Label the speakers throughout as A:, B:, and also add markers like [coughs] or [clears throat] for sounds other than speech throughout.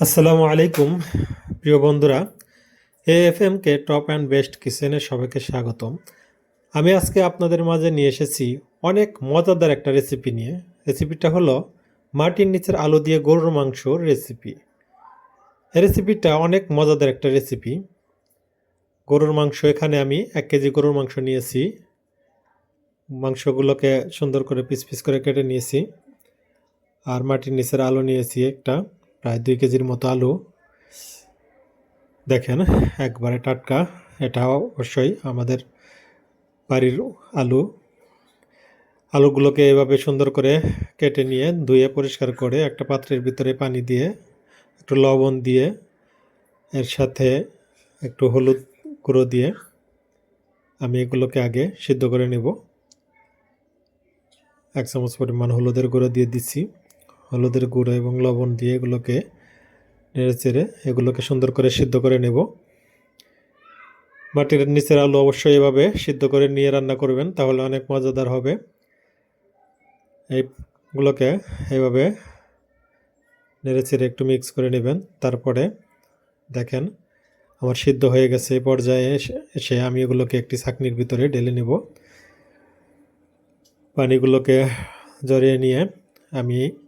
A: আসসালামু আলাইকুম, প্রিয় বন্ধুরা। এএফএমকে টপ অ্যান্ড বেস্ট কিচেনে সবাইকে স্বাগতম। আমি আজকে আপনাদের মাঝে নিয়ে এসেছি অনেক মজাদার একটা রেসিপি নিয়ে। রেসিপিটা হলো মাটির নিচের আলু দিয়ে গরুর মাংসর রেসিপি। রেসিপিটা অনেক মজাদার একটা রেসিপি। গরুর মাংস এখানে আমি এক কেজি গরুর মাংস নিয়েছি। মাংসগুলোকে সুন্দর করে পিস পিস করে কেটে নিয়েছি। আর মাটির নিচের আলু নিয়েছি একটা। প্রায় দুই কেজির মতো আলু। দেখেন, একবারে টাটকা। এটা অবশ্যই আমাদের বাড়ির আলু। আলুগুলোকে এভাবে সুন্দর করে কেটে নিয়ে ধুয়ে পরিষ্কার করে একটা পাত্রের ভিতরে পানি দিয়ে, একটু লবণ দিয়ে, এর সাথে একটু হলুদ গুঁড়ো দিয়ে আমি এগুলোকে আগে সিদ্ধ করে নেব। এক চামচ পরিমাণ হলুদের গুঁড়ো দিয়ে দিচ্ছি। হলুদের গুঁড়ো এবং লবণ দিয়ে এগুলোকে নেড়ে চেড়ে এগুলোকে সুন্দর করে সিদ্ধ করে নেব। মাটির নিচের আলু অবশ্যই এভাবে সিদ্ধ করে নিয়ে রান্না করবেন, তাহলে অনেক মজাদার হবে। এইগুলোকে এইভাবে নেড়ে চেড়ে একটু মিক্স করে নেবেন, তারপরে দেখেন আমার সিদ্ধ হয়ে গেছে। এই পর্যায়ে এসে- এসে আমি এগুলোকে একটি ছাকনির ভিতরে ঢেলে নেব। পানিগুলোকে জড়িয়ে নিয়ে আমি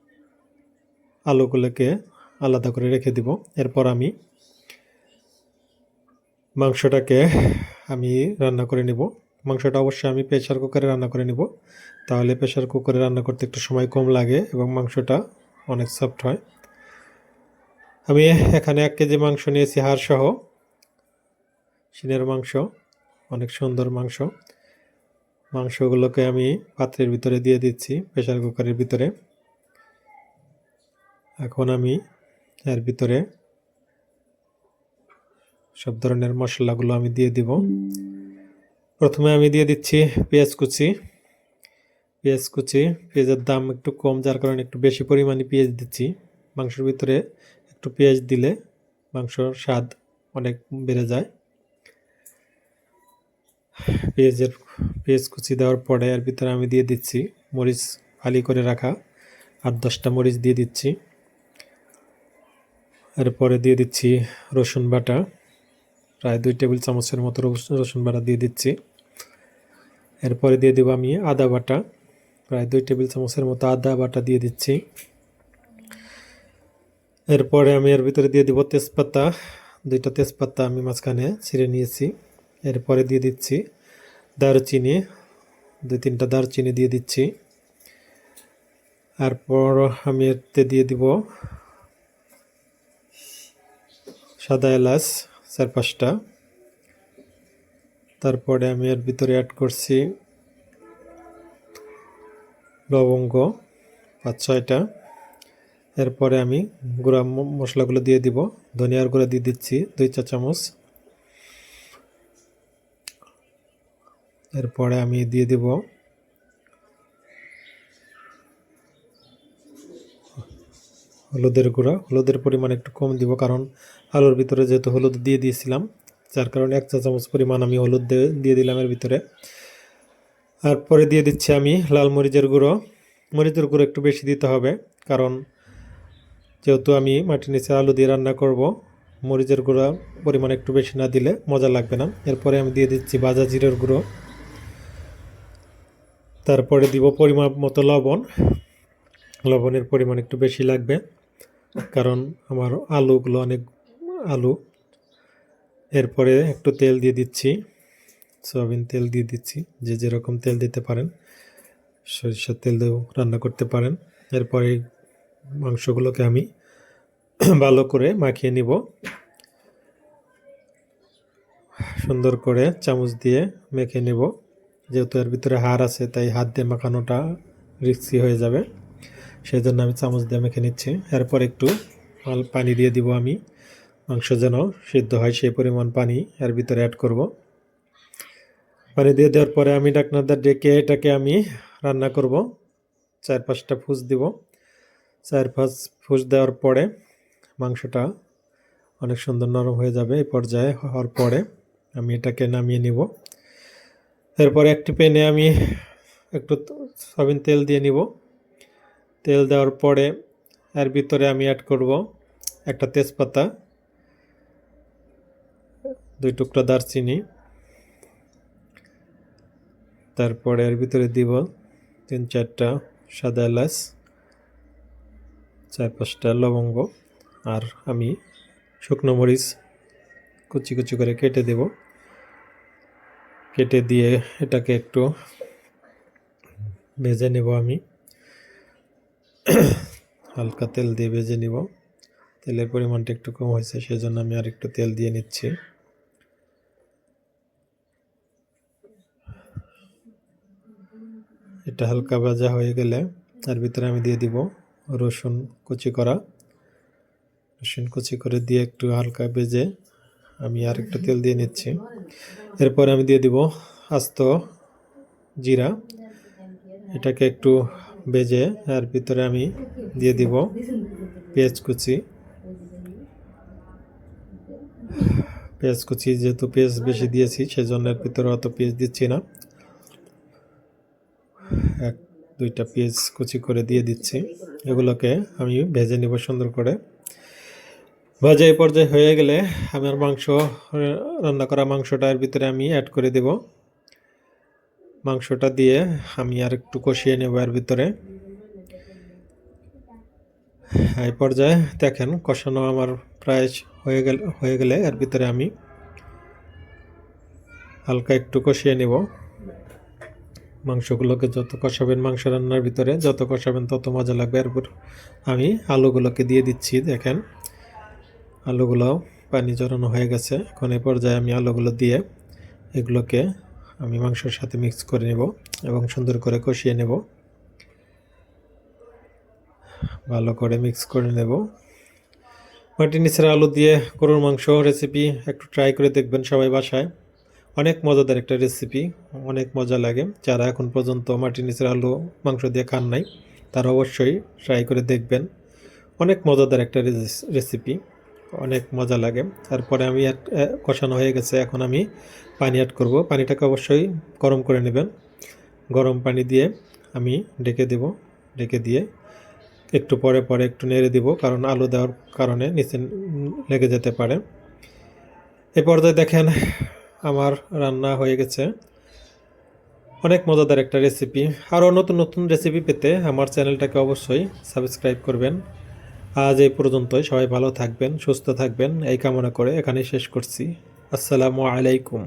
A: আলুগুলোকে আলাদা করে রেখে দিব। এরপর আমি মাংসটাকে আমি রান্না করে নিব। মাংসটা অবশ্যই আমি প্রেশার কুকারে রান্না করে নিব। তাহলে প্রেশার কুকারে রান্না করতে একটু সময় কম লাগে এবং মাংসটা অনেক সফট হয়। আমি এখানে এক কেজি মাংস নিয়েছি হাড় সহ সিনের মাংস, অনেক সুন্দর মাংস। মাংসগুলোকে আমি পাত্রের ভিতরে দিয়ে দিচ্ছি প্রেশার কুকারের ভিতরে। এখন আমি এর ভিতরে সব ধরনের মশলাগুলো আমি দিয়ে দিব। প্রথমে আমি দিয়ে দিচ্ছি পেঁয়াজ কুচি। পেঁয়াজ কুচি, পেঁয়াজের দাম একটু কম, যার কারণে একটু বেশি পরিমাণে পেঁয়াজ দিচ্ছি। মাংসের ভিতরে একটু পেঁয়াজ দিলে মাংসর স্বাদ অনেক বেড়ে যায়। পেঁয়াজের, পেঁয়াজ কুচি দেওয়ার পরে এর ভিতরে আমি দিয়ে দিচ্ছি মরিচ ফালি করে রাখা। আট দশটা মরিচ দিয়ে দিচ্ছি। এরপরে দিয়ে দিচ্ছি রসুন বাটা। প্রায় দুই টেবিল চামচের মতো রস- রসুন বাটা দিয়ে দিচ্ছি। এরপরে দিয়ে দেবো আমি আদা বাটা। প্রায় দুই টেবিল চামচের মতো আদা বাটা দিয়ে দিচ্ছি। এরপরে আমি এর ভিতরে দিয়ে দিব তেজপাতা। দুইটা তেজপাতা আমি মাঝখানে ছিঁড়ে নিয়েছি। এরপরে দিয়ে দিচ্ছি দারুচিনি। দুই তিনটা দারচিনি দিয়ে দিচ্ছি। তারপর আমি এতে দিয়ে দিব সাদা এলাচ চার পাঁচটা তারপরে আমি এর ভিতরে অ্যাড করছি লবঙ্গ, পাঁচ ছয়টা। এরপরে আমি গুঁড়া মশলাগুলো দিয়ে দিব। ধনিয়ার গুঁড়া দিয়ে দিচ্ছি, দুই চা চামচ। এরপরে আমি দিয়ে দিব হলুদের গুঁড়া। হলুদের পরিমাণ একটু কম দিব কারণ আলুর ভিতরে যেহেতু হলুদ দিয়ে দিয়েছিলাম, যার কারণে এক চা চামচ পরিমাণ আমি হলুদ দিয়ে- দিলাম এর ভিতরে। আর পরে দিয়ে দিচ্ছি আমি লাল মরিচের গুঁড়ো। মরিচের গুঁড়ো একটু বেশি দিতে হবে কারণ যেহেতু আমি মাটির নিচে আলু দিয়ে রান্না করব, মরিচের গুঁড়ো পরিমাণ একটু বেশি না দিলে মজা লাগবে না। এরপরে আমি দিয়ে দিচ্ছি বাজা জিরের গুঁড়ো। তারপরে দিব পরিমাণ মতো লবণ। লবণের পরিমাণ একটু বেশি লাগবে। কারণ আমার আলুগুলো অনেক আলু। এরপরে একটু তেল দিয়ে দিচ্ছি, সয়াবিন তেল দিয়ে দিচ্ছি, যে যেরকম তেল দিতে পারেন, সরিষার তেল দিয়েও রান্না করতে পারেন। এরপরে মাংসগুলোকে আমি [clears throat] ভালো করে মাখিয়ে নিব। সুন্দর করে চামচ দিয়ে মেখে নেব। যেহেতু এর ভিতরে হাড় আছে, তাই হাত দিয়ে মাখানোটা রিক্সি হয়ে যাবে। সেই জন্য আমি চামচ দিয়ে মেখে নিচ্ছি। এরপর একটু পানি দিয়ে দিব আমি। মাংস যেন সিদ্ধ হয় সেই পরিমাণ পানি এর ভিতরে অ্যাড করব। পানি দিয়ে দেওয়ার পরে আমি ডাকনাদার ডেকে এটাকে আমি রান্না করব। চার পাঁচটা ফুস দিব। চার পাঁচ ফুস দেওয়ার পরে মাংসটা অনেক সুন্দর নরম হয়ে যাবে এই পর্যায়ে হওয়ার পরে আমি এটাকে নামিয়ে নিব। এরপরে একটি প্যানে আমি একটু সয়াবিন তেল দিয়ে নিব। তেল দেওয়ার পরে এর ভিতরে আমি অ্যাড করব একটা তেজপাতা, দুই টুকরা দারচিনি, তারপরে এর ভিতরে দিব তিন চারটা সাদা এলাচ, চার পাঁচটা লবঙ্গ, আর আমি শুকনো মরিচ কুচি কুচি করে কেটে দেব। কেটে দিয়ে এটাকে একটু ভেজে নেব আমি। [coughs] হালকা তেল দিয়ে ভেজে নিব। তেলের পরিমাণটা একটু কম হয়েছে, সেজন্য আমি আর একটু তেল দিয়ে নিচ্ছি। এটা হালকা ভাজা হয়ে গেলে তার ভিতরে আমি দিয়ে দিব রসুন কুচি করা। রসুন কুচি করে দিয়ে একটু হালকা ভেজে আমি আর একটু তেল দিয়ে নিচ্ছি। এরপর আমি দিয়ে দিব আস্ত জিরা। এটাকে একটু ভেজে এর ভিতরে আমি দিয়ে দিব পেঁয়াজ কুচি। পেঁয়াজ কুচি যেহেতু পেঁয়াজ বেশি দিয়েছি, সেজন্য এর ভিতরে অত পেঁয়াজ দিচ্ছি না। এক, দুইটা পেঁয়াজ কুচি করে দিয়ে দিচ্ছি। এগুলোকে আমি ভেজে নিব সুন্দর করে। ভাজা এই পর্যায়ে হয়ে গেলে আমার মাংস, রান্না করা মাংসটা এর ভিতরে আমি অ্যাড করে দেব। মাংসটা দিয়ে আমি আর একটু কষিয়ে নেব এর ভিতরে। এই পর্যায়ে দেখেন কষানো আমার প্রায় হয়ে গেল হয়ে গেলে এর ভিতরে আমি হালকা একটু কষিয়ে নেব। মাংসগুলোকে যত কষাবেন, মাংস রান্নার ভিতরে যত কষাবেন, তত মজা লাগবে। এরপর আমি আলুগুলোকে দিয়ে দিচ্ছি, দেখেন। আলুগুলো পানি জড়ানো হয়ে গেছে। এখন এই পর্যায়ে আমি আলুগুলো দিয়ে এগুলোকে আমি মাংসের সাথে মিক্স করে নেব এবং সুন্দর করে কষিয়ে নেব। ভালো করে মিক্স করে নেব। মাটির নিচের আলু দিয়ে গরুর মাংস রেসিপি একটু ট্রাই করে দেখবেন সবাই বাসায়। অনেক মজাদার একটা রেসিপি অনেক মজা লাগে। যারা এখন পর্যন্ত মাটির নিচের আলু, মাংস দিয়ে খান নাই, তারা অবশ্যই ট্রাই করে দেখবেন। অনেক মজাদার একটা রেসিপি অনেক মজা লাগে। তারপরে আমি কষানো হয়ে গেছে। এখন আমি পানি অ্যাড করব। পানিটাকে অবশ্যই গরম করে নেবেন। গরম পানি দিয়ে আমি ডেকে দেব। ডেকে দিয়ে একটু পরে পরে একটু নেড়ে দিব, কারণ আলু দেওয়ার কারণে নিচে লেগে যেতে পারে। এ পর্যায়ে দেখেন আমার রান্না হয়ে গেছে। অনেক মজাদার একটা রেসিপি আরও নতুন নতুন রেসিপি পেতে আমার চ্যানেলটাকে অবশ্যই সাবস্ক্রাইব করবেন। আজ এই পর্যন্তই। সবাই ভালো থাকবেন, সুস্থ থাকবেন। এই কামনা করে এখানে শেষ করছি। আসসালামু আলাইকুম।